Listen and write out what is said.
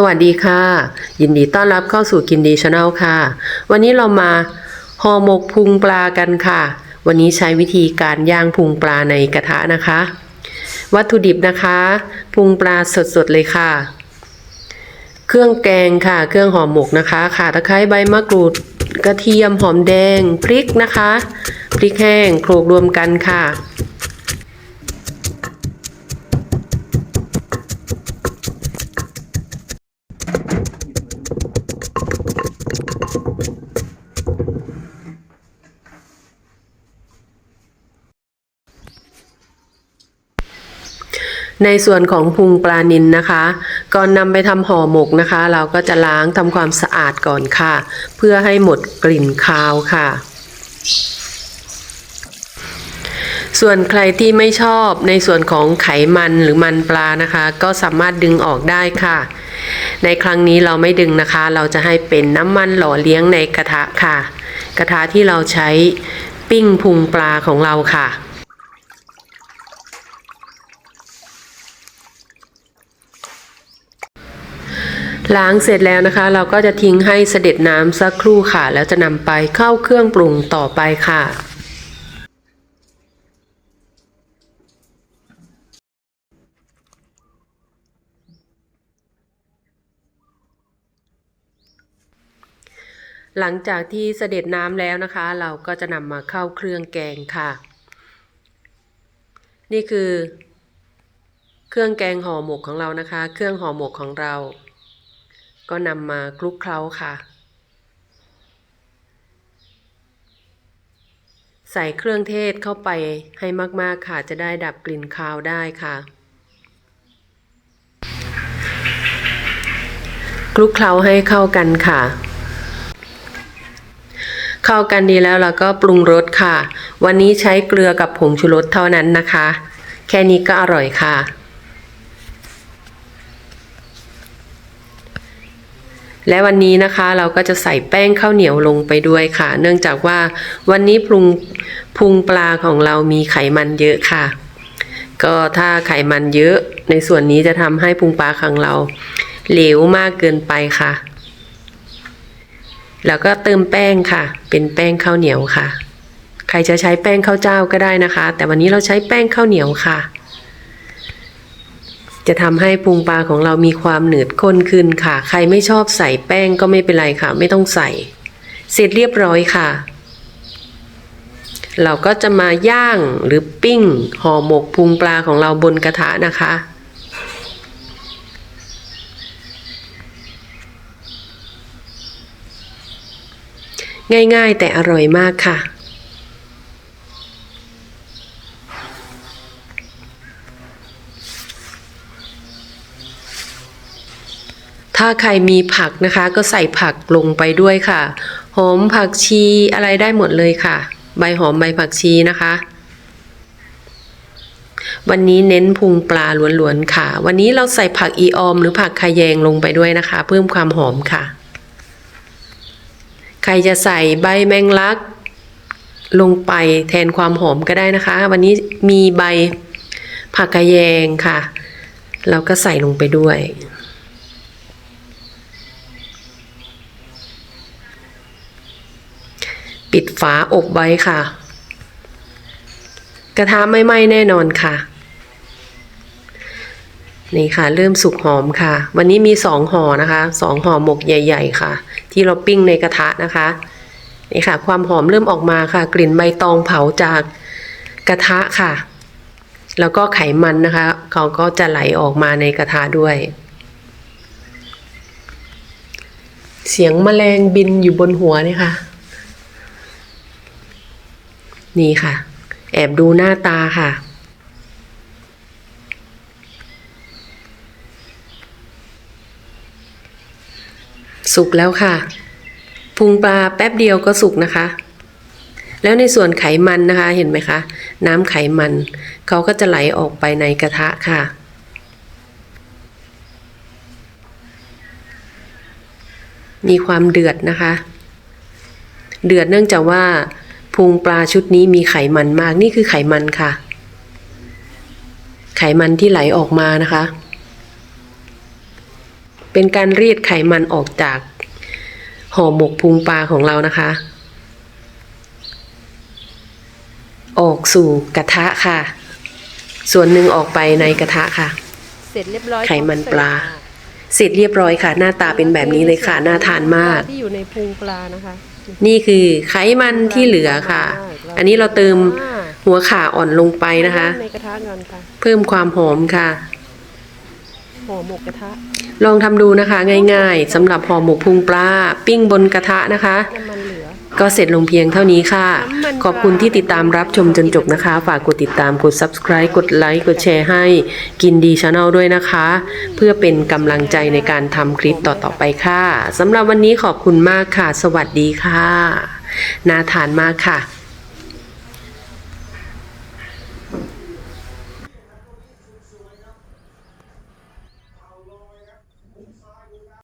สวัสดีค่ะ ยินดีต้อนรับเข้าสู่กินดีชาแนลค่ะ วันนี้เรามาห่อหมกพุงปลากันค่ะ วันนี้ใช้วิธีการย่างพุงปลาในกระทะนะคะ วัตถุดิบนะคะ พุงปลาสดๆเลยค่ะ เครื่องแกงค่ะ เครื่องห่อหมกนะคะข่าตะไคร้ใบมะกรูดกระเทียมหอมแดง พริกนะคะ พริกแห้งโขลกรวมกันค่ะ ในส่วนของพุงปลานิลนะคะ ก่อนนำไปทำห่อหมกนะคะ เราก็จะล้างทำความสะอาดก่อนค่ะ เพื่อให้หมดกลิ่นคาวค่ะ ส่วนใครที่ไม่ชอบในส่วนของไขมันหรือมันปลานะคะ ก็สามารถดึงออกได้ค่ะ ในครั้งนี้เราไม่ดึงนะคะ เราจะให้เป็นน้ำมันหล่อเลี้ยงในกระทะค่ะ กระทะที่เราใช้ปิ้งพุงปลาของเราค่ะล้างเสร็จแล้วนะคะ เราก็จะทิ้งให้เสด็จน้ำสักครู่ค่ะ แล้วจะนำไปเข้าเครื่องปรุงต่อไปค่ะ หลังจากที่เสด็จน้ำแล้วนะคะ เราก็จะนำมาเข้าเครื่องแกงค่ะ นี่คือ เครื่องแกงห่อหมกของเรานะคะ เครื่องห่อหมกของเรา ก็นำมาคลุกเคล้าค่ะ ใส่เครื่องเทศเข้าไปให้มาก ๆ ค่ะ จะได้ดับกลิ่นคาวได้ค่ะคลุกเคล้าให้เข้ากันค่ะ เข้ากันดีแล้วเราก็ปรุงรสค่ะ วันนี้ใช้เกลือกับผงชูรสเท่านั้นนะคะ แค่นี้ก็อร่อยค่ะ และวันนี้นะคะเราก็จะใส่แป้งข้าวเหนียวลงไปด้วยค่ะ เนื่องจากว่าวันนี้ปรุงพุงปลาของเรามีไขมันเยอะค่ะ ก็ถ้าไขมันเยอะในส่วนนี้จะทำให้พุงปลาของเราเหลวมากเกินไปค่ะ แล้วก็เติมแป้งค่ะ เป็นแป้งข้าวเหนียวค่ะ ใครจะใช้แป้งข้าวเจ้าก็ได้นะคะ แต่วันนี้เราใช้แป้งข้าวเหนียวค่ะ จะทำให้พุงปลาของเรามีความหนืดข้นขึ้นค่ะ ใครไม่ชอบใส่แป้งก็ไม่เป็นไรค่ะ ไม่ต้องใส่ เสร็จเรียบร้อยค่ะ เราก็จะมาย่างหรือปิ้งห่อหมกพุงปลาของเราบนกระทะนะคะ ง่ายๆ แต่อร่อยมากค่ะ ถ้าใครมีผักนะคะ ก็ใส่ผักลงไปด้วยค่ะ หอมผักชีอะไรได้หมดเลยค่ะ ใบหอมใบผักชีนะคะวันนี้เน้นพุงปลาล้วนๆค่ะ วันนี้เราใส่ผักอีออม หรือผักคาแยงลงไปด้วยนะคะ เพิ่มความหอมค่ะ รจะใส่ใบแมงลัก ลงไปแทนความหอมก็ได้นะคะ วันนี้มีใบผักกะแยงค่ะเราก็ใส่ลงไปด้วย ปิดฝาอบไว้ค่ะ กระทะไม่ไหม้แน่นอนค่ะนี่ค่ะ เริ่มสุกหอมค่ะ วันนี้มีสองห่อนะคะสองห่อหมกใหญ่ ๆ ค่ะ ที่เราปิ้งในกระทะนะคะนี่ค่ะ ความหอมเริ่มออกมาค่ะ กลิ่นใบตองเผาจากกระทะค่ะ แล้วก็ไขมันนะคะเขาก็จะไหลออกมาในกระทะด้วย เสียงแมลงบินอยู่บนหัวนี่ค่ะ นี่ค่ะ แอบดูหน้าตาค่ะ สุกแล้วค่ะพุงปลาแป๊บเดียวก็สุกนะคะ แล้วในส่วนไขมันนะคะเห็นไหมคะ น้ำไขมันเขาก็จะไหลออกไปในกระทะค่ะ มีความเดือดนะคะ เดือดเนื่องจากว่าพุงปลาชุดนี้มีไขมันมากนี่คือไขมันค่ะ ไขมันที่ไหลออกมานะคะ เป็นการรีดไขมันออกจากห่อหมกพุงปลาของเรานะคะ ออกสู่กระทะค่ะ ส่วนหนึ่งออกไปในกระทะค่ะ เสร็จเรียบร้อยไขมันปลา เสร็จเรียบร้อยค่ะ หน้าตาเป็นแบบนี้เลยค่ะ น่าทานมาก ที่อยู่ในพุงปลานะคะนี่คือไขมันที่เหลือค่ะ อันนี้เราเติมหัวข่าอ่อนลงไปนะคะในกระทะก่อนค่ะเพิ่มความหอมค่ะ ห่อหมกกระทะ ลองทำดูนะคะ ง่ายๆสำหรับห่อหมกพุงปลาปิ้งบนกระทะนะคะ น้ำมันเหลือ ก็เสร็จลงเพียงเท่านี้ค่ะน้ำมันปลาขอบคุณที่ติดตามรับชมจนจบนะคะ ฝากกดติดตามกด subscribe กดไลค์กดแชร์ให้กินดีชาแนลด้วยนะคะ เพื่อเป็นกำลังใจในการทำคลิปต่อๆไปค่ะสำหรับวันนี้ขอบคุณมากค่ะ สวัสดีค่ะ น่าทานมากค่ะ